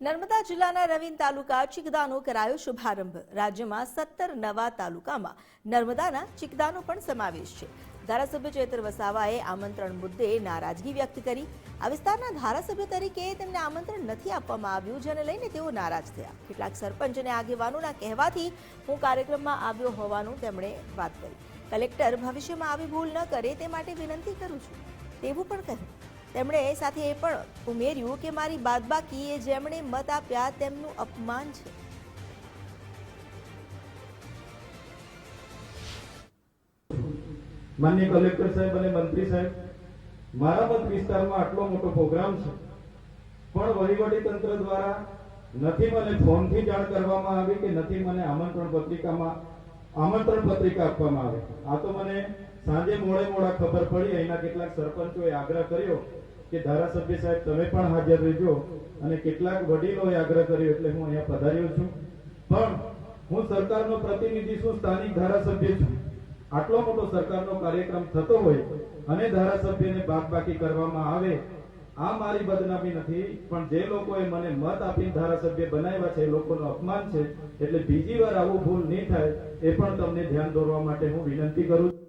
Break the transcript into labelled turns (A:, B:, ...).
A: નર્મદા જિલ્લાના રવિન તાલુકા ચિકદાનો કરાયો શુભારંભ. રાજ્યમાં સત્તર નવા તાલુકામાં નર્મદાના ચિકદાનો પણ સમાવેશ છે. ધારાસભ્ય ચેતર વસાવાએ આમંત્રણ મુદ્દે નારાજગી વ્યક્ત કરી. આ વિસ્તારના ધારાસભ્ય તરીકે તેમને આમંત્રણ નથી આપવામાં આવ્યું, જેને લઈને તેઓ નારાજ થયા. કેટલાક સરપંચ અને આગેવાનોના કહેવાથી હું કાર્યક્રમમાં આવ્યો હોવાનું તેમણે વાત કરી. કલેક્ટર ભવિષ્યમાં આવી ભૂલ ન કરે તે માટે વિનંતી કરું છું. તેવું પણ કહ્યું. તેમણે સાથે એ પણ ઉમેર્યું કે મારી બાદબાકીએ જેમણે મત આપ્યા તેમનું અપમાન છે.
B: માન્ય કલેક્ટર સાહેબ અને મંત્રી સાહેબ, મારા મત વિસ્તારમાં આટલો મોટો પ્રોગ્રામ છે, પણ વહીવટી તંત્ર દ્વારા નથી મને ફોનથી જાણ કરવામાં આવી કે નથી મને આમંત્રણ પત્રિકામાં આમંત્રણ પત્રિકા આપવામાં આવે. આ તો મને સાંજે મોડે મોડા ખબર પડી, અહીંના કેટલાક સરપંચોએ આગ્રહ કર્યો કે ધારાસભ્ય સાહેબ, તમે પણ હાજર રહેજો અને કેટલાક વડીલોએ આગ્રહ કર્યો એટલે હું અહીંયા પધાર્યો છું. પણ હું સરકારનો પ્રતિનિધિ છું, સ્થાનિક ધારાસભ્ય છું. આટલો મોટો સરકારનો કાર્યક્રમ થતો હોય અને ધારાસભ્યને બાદબાકી કરવામાં આવે, આ મારી બદનામી નથી, પણ જે લોકોએ મને મત આપીને ધારાસભ્ય બનાવ્યા છે, એ લોકોનું અપમાન છે, એટલે બીજી વાર આવું ભૂલ નહીં થાય, એ પણ તમને ધ્યાન દોરવા માટે હું વિનંતી કરું છું.